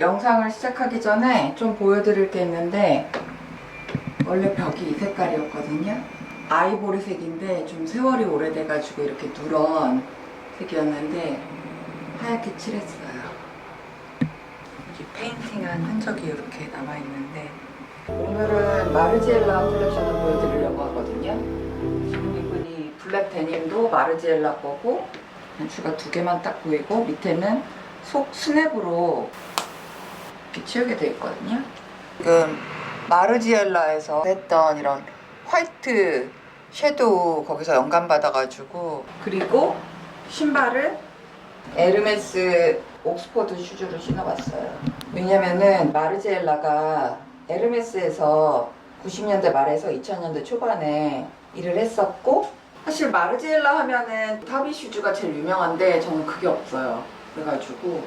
영상을 시작하기 전에 좀 보여드릴 게 있는데 원래 벽이 이 색깔이었거든요. 아이보리색인데 좀 세월이 오래돼가지고 이렇게 누런 색이었는데 하얗게 칠했어요. 여기 페인팅한 흔적이 이렇게 남아있는데 오늘은 마르지엘라 컬렉션을 보여드리려고 하거든요. 지금 입은 이 블랙 데님도 마르지엘라 거고 단추가 두 개만 딱 보이고 밑에는 속 스냅으로 채우게 돼 있거든요. 지금 마르지엘라에서 했던 이런 화이트 섀도우 거기서 영감 받아가지고 그리고 신발을 에르메스 옥스포드 슈즈를 신어봤어요. 왜냐면은 마르지엘라가 에르메스에서 90년대 말에서 2000년대 초반에 일을 했었고 사실 마르지엘라 하면은 타비 슈즈가 제일 유명한데 저는 그게 없어요. 그래가지고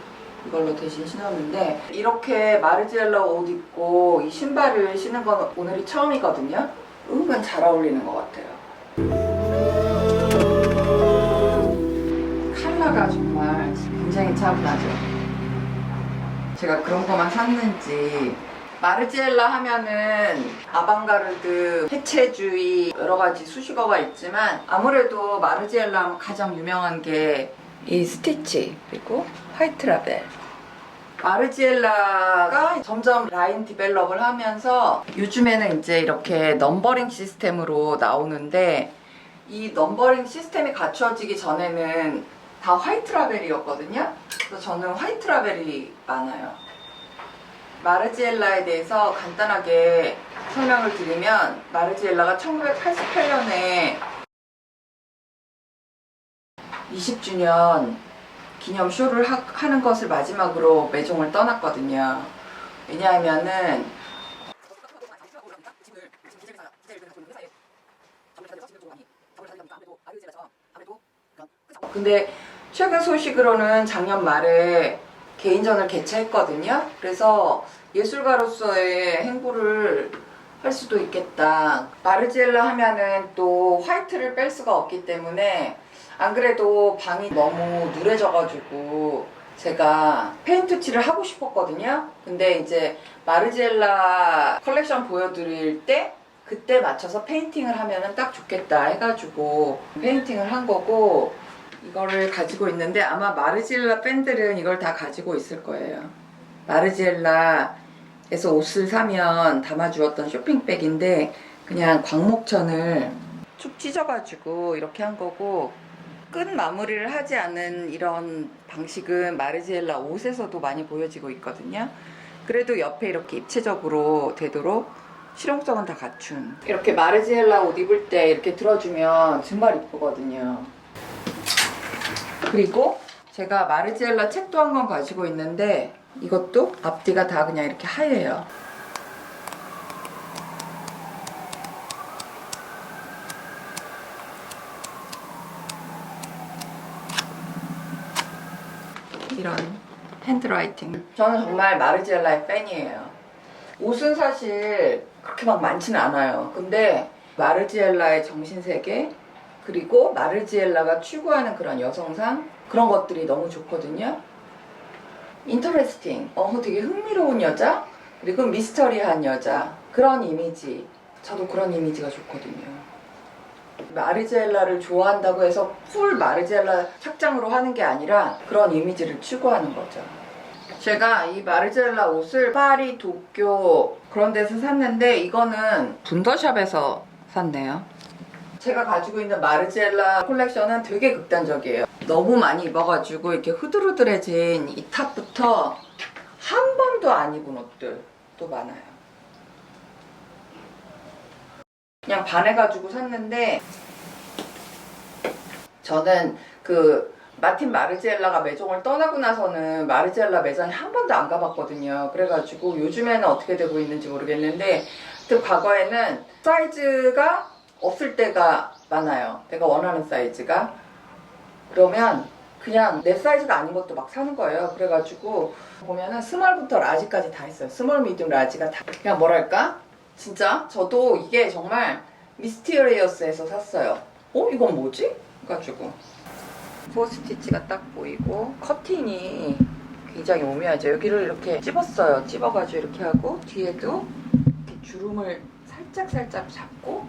이걸로 대신 신었는데 이렇게 마르지엘라 옷 입고 이 신발을 신은 건 오늘이 처음이거든요. 은근 잘 어울리는 것 같아요. 컬러가 정말 굉장히 차분하죠. 제가 그런 거만 샀는지 마르지엘라 하면은 아방가르드, 해체주의 여러 가지 수식어가 있지만 아무래도 마르지엘라 가장 유명한 게 이 스티치 그리고 화이트 라벨 마르지엘라가 점점 라인 디벨롭을 하면서 요즘에는 이제 이렇게 넘버링 시스템으로 나오는데 이 넘버링 시스템이 갖춰지기 전에는 다 화이트 라벨이었거든요. 그래서 저는 화이트 라벨이 많아요. 마르지엘라에 대해서 간단하게 설명을 드리면 마르지엘라가 1988년에 20주년 기념 쇼를 하, 하는 것을 마지막으로 매종을 떠났거든요. 왜냐하면은 근데 최근 소식으로는 작년 말에 개인전을 개최했거든요. 그래서 예술가로서의 행보를 할 수도 있겠다. 마르지엘라 하면은 또 화이트를 뺄 수가 없기 때문에 안 그래도 방이 너무 누래져가지고 제가 페인트 칠을 하고 싶었거든요. 근데 이제 마르지엘라 컬렉션 보여드릴 때 그때 맞춰서 페인팅을 하면은 딱 좋겠다 해가지고 페인팅을 한 거고 이거를 가지고 있는데 아마 마르지엘라 팬들은 이걸 다 가지고 있을 거예요. 마르지엘라에서 옷을 사면 담아주었던 쇼핑백인데 그냥 광목천을 쭉 찢어가지고 이렇게 한 거고 끝 마무리를 하지 않은 이런 방식은 마르지엘라 옷에서도 많이 보여지고 있거든요. 그래도 옆에 이렇게 입체적으로 되도록 실용성은 다 갖춘. 이렇게 마르지엘라 옷 입을 때 이렇게 들어주면 정말 이쁘거든요. 그리고 제가 마르지엘라 책도 한 권 가지고 있는데 이것도 앞뒤가 다 그냥 이렇게 하얘요. 이런 핸드라이팅. 저는 정말 마르지엘라의 팬이에요. 옷은 사실 그렇게 막 많지는 않아요. 근데 마르지엘라의 정신세계 그리고 마르지엘라가 추구하는 그런 여성상 그런 것들이 너무 좋거든요. 인터레스팅. 어, 되게 흥미로운 여자 그리고 미스터리한 여자 그런 이미지. 저도 그런 이미지가 좋거든요. 마르지엘라를 좋아한다고 해서 풀 마르지엘라 착장으로 하는 게 아니라 그런 이미지를 추구하는 거죠. 제가 이 마르지엘라 옷을 파리, 도쿄 그런 데서 샀는데 이거는 분더샵에서 샀네요. 제가 가지고 있는 마르지엘라 콜렉션은 되게 극단적이에요. 너무 많이 입어가지고 이렇게 후들후들해진 이 탑부터 한 번도 안 입은 옷들도 많아요. 그냥 반해가지고 샀는데 저는 그 마틴 마르지엘라가 매종을 떠나고 나서는 마르지엘라 매장에 한 번도 안 가봤거든요. 그래가지고 요즘에는 어떻게 되고 있는지 모르겠는데 그 과거에는 사이즈가 없을 때가 많아요. 내가 원하는 사이즈가 그러면 그냥 내 사이즈가 아닌 것도 막 사는 거예요. 그래가지고 보면은 스몰부터 라지까지 다 있어요. 스몰, 미디움, 라지가 다 그냥 뭐랄까 진짜 저도 이게 정말 미스티리어스에서 샀어요. 어 이건 뭐지? 가지고 포스티치가 딱 보이고 커팅이 굉장히 오묘하죠. 여기를 이렇게 찝었어요. 찝어가지고 이렇게 하고 뒤에도 이렇게 주름을 살짝 살짝 잡고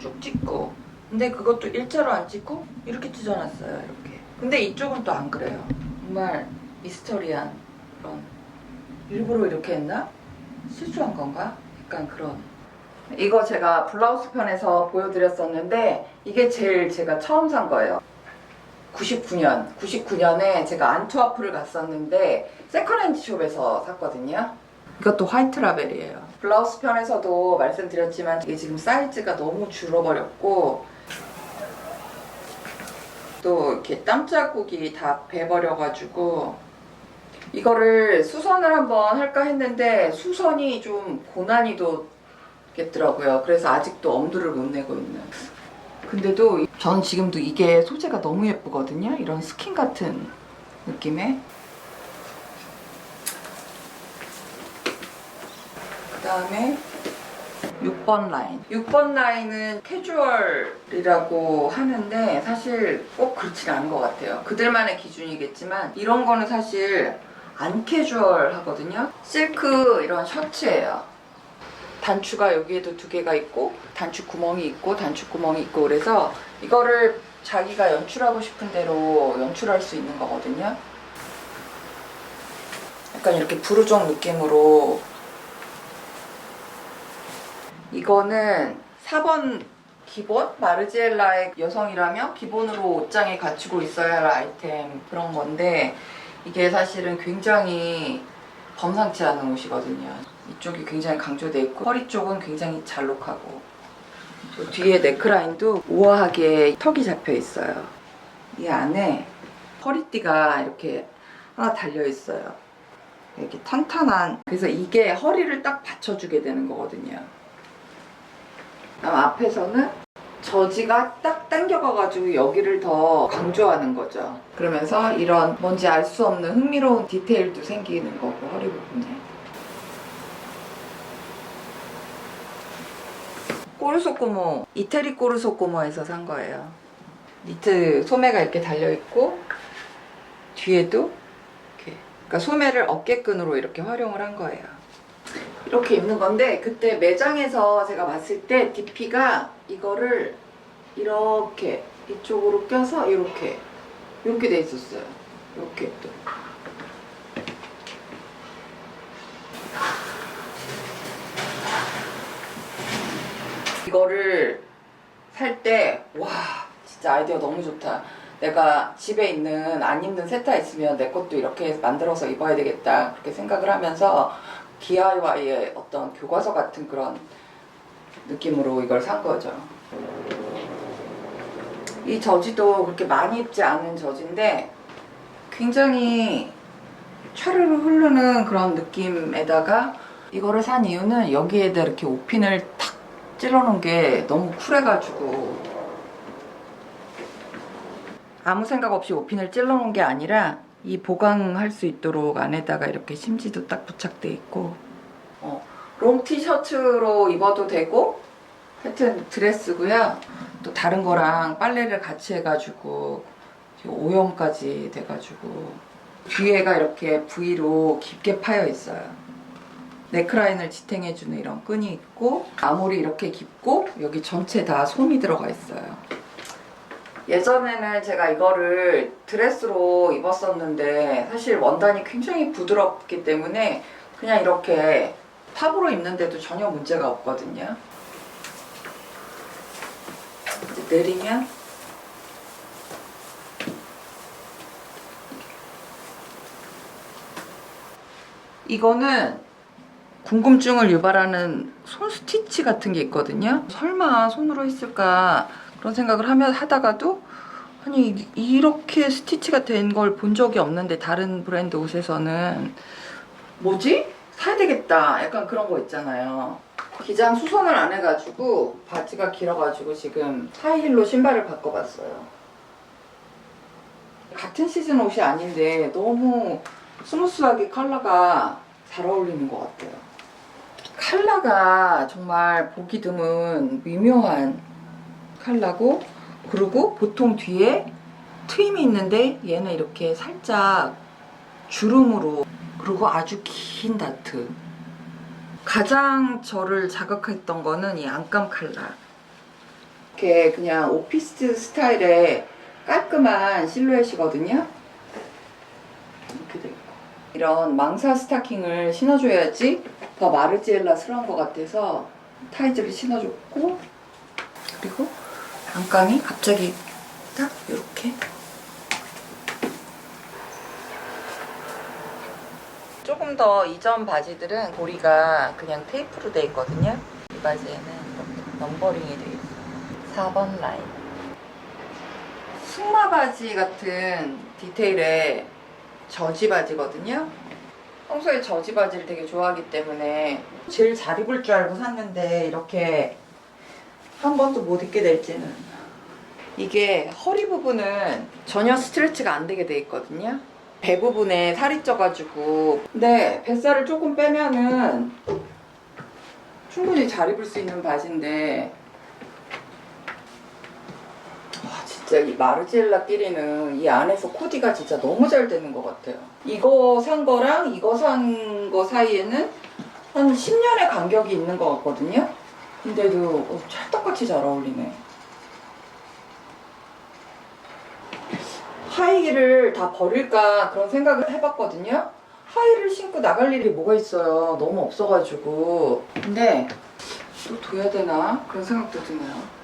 쭉 찍고. 근데 그것도 일자로 안 찍고 이렇게 찢어놨어요. 이렇게. 근데 이쪽은 또 안 그래요. 정말 미스터리한 그런. 일부러 이렇게 했나? 실수한 건가? 약간 그런. 이거 제가 블라우스 편에서 보여드렸었는데 이게 제일 제가 처음 산 거예요. 99년, 99년에 제가 안투아프를 갔었는데 세컨핸드 숍에서 샀거든요. 이것도 화이트 라벨이에요. 블라우스 편에서도 말씀드렸지만 이게 지금 사이즈가 너무 줄어버렸고 또 이렇게 땀 자국이 다 배버려가지고 이거를 수선을 한번 할까 했는데 수선이 좀 고난이도 겠더라고요. 그래서 아직도 엄두를 못 내고 있는. 근데도 저는 지금도 이게 소재가 너무 예쁘거든요. 이런 스킨 같은 느낌의. 그 다음에 6번 라인. 6번 라인은 캐주얼이라고 하는데 사실 꼭 그렇진 않은 것 같아요. 그들만의 기준이겠지만 이런 거는 사실 안 캐주얼 하거든요. 실크 이런 셔츠예요. 단추가 여기에도 두 개가 있고 단추 구멍이 있고 단추 구멍이 있고 그래서 이거를 자기가 연출하고 싶은 대로 연출할 수 있는 거거든요. 약간 이렇게 부르종 느낌으로 이거는 4번 기본 마르지엘라의 여성이라면 기본으로 옷장에 갖추고 있어야 할 아이템 그런 건데 이게 사실은 굉장히 범상치 않은 옷이거든요. 이쪽이 굉장히 강조돼 있고 허리 쪽은 굉장히 잘록하고 저 뒤에 네크라인도 우아하게 턱이 잡혀 있어요. 이 안에 허리띠가 이렇게 하나 달려 있어요. 이렇게 탄탄한 그래서 이게 허리를 딱 받쳐주게 되는 거거든요. 앞에서는 저지가 딱 당겨가가지고 여기를 더 강조하는 거죠. 그러면서 이런 뭔지 알 수 없는 흥미로운 디테일도 생기는 거고 허리 부분에. 꼬르소꼬모 이태리 꼬르소꼬모에서 산 거예요. 니트 소매가 이렇게 달려 있고 뒤에도 이렇게 그러니까 소매를 어깨끈으로 이렇게 활용을 한 거예요. 이렇게 입는 건데 그때 매장에서 제가 봤을 때 DP가 이거를 이렇게 이쪽으로 껴서 이렇게 이렇게 돼 있었어요. 이렇게 또. 이거를 살 때 와 진짜 아이디어 너무 좋다. 내가 집에 있는 안 입는 세타 있으면 내 것도 이렇게 만들어서 입어야 되겠다 그렇게 생각을 하면서 DIY의 어떤 교과서 같은 그런 느낌으로 이걸 산 거죠. 이 저지도 그렇게 많이 입지 않은 저지인데 굉장히 차르르 흐르는 그런 느낌에다가 이거를 산 이유는 여기에다 이렇게 옷핀을 탁 찔러놓은 게 너무 쿨해가지고 아무 생각 없이 옷핀을 찔러놓은 게 아니라 이 보강할 수 있도록 안에다가 이렇게 심지도 딱 부착돼 있고. 어, 롱 티 셔츠로 입어도 되고 하여튼 드레스고요. 또 다른 거랑 빨래를 같이 해가지고 오염까지 돼가지고 뒤에가 이렇게 V로 깊게 파여 있어요. 네크라인을 지탱해주는 이런 끈이 있고 아무리 이렇게 깊고 여기 전체 다 솜이 들어가 있어요 예전에는 제가 이거를 드레스로 입었었는데 사실 원단이 굉장히 부드럽기 때문에 그냥 이렇게 탑으로 입는데도 전혀 문제가 없거든요. 이제 내리면 이거는 궁금증을 유발하는 손 스티치 같은 게 있거든요. 설마 손으로 했을까 그런 생각을 하면 하다가도 아니 이렇게 스티치가 된 걸 본 적이 없는데 다른 브랜드 옷에서는 뭐지? 사야 되겠다. 약간 그런 거 있잖아요. 기장 수선을 안 해가지고 바지가 길어가지고 지금 하이힐로 신발을 바꿔봤어요. 같은 시즌 옷이 아닌데 너무 스무스하게 컬러가 잘 어울리는 것 같아요. 컬러가 정말 보기 드문 미묘한 컬러고 그리고 보통 뒤에 트임이 있는데 얘는 이렇게 살짝 주름으로 그리고 아주 긴 다트. 가장 저를 자극했던 거는 이 안감 칼라. 이렇게 그냥 오피스 스타일의 깔끔한 실루엣이거든요. 이렇게 돼 있고. 이런 망사 스타킹을 신어줘야지 더 마르지엘라스러운 것 같아서 타이즈를 신어줬고 그리고 안감이 갑자기 딱 이렇게 조금 더 이전 바지들은 고리가 그냥 테이프로 돼 있거든요. 이 바지에는 이렇게 넘버링이 돼 있어요. 4번 라인. 승마 바지 같은 디테일의 저지 바지거든요. 평소에 저지 바지를 되게 좋아하기 때문에 제일 잘 입을 줄 알고 샀는데 이렇게 한 번도 못 입게 될지는. 이게 허리 부분은 전혀 스트레치가 안 되게 돼 있거든요. 배 부분에 살이 쪄가지고. 근데 뱃살을 조금 빼면은 충분히 잘 입을 수 있는 바지인데. 와 진짜 이 마르지엘라 끼리는 이 안에서 코디가 진짜 너무 잘 되는 것 같아요. 이거 산 거랑 이거 산 거 사이에는 한 10년의 간격이 있는 것 같거든요 근데도 어, 찰떡같이 잘 어울리네 하이힐을 다 버릴까 그런 생각을 해봤거든요. 하이힐을 신고 나갈 일이 뭐가 있어요. 너무 없어가지고. 근데 또 둬야 되나? 그런 생각도 드네요.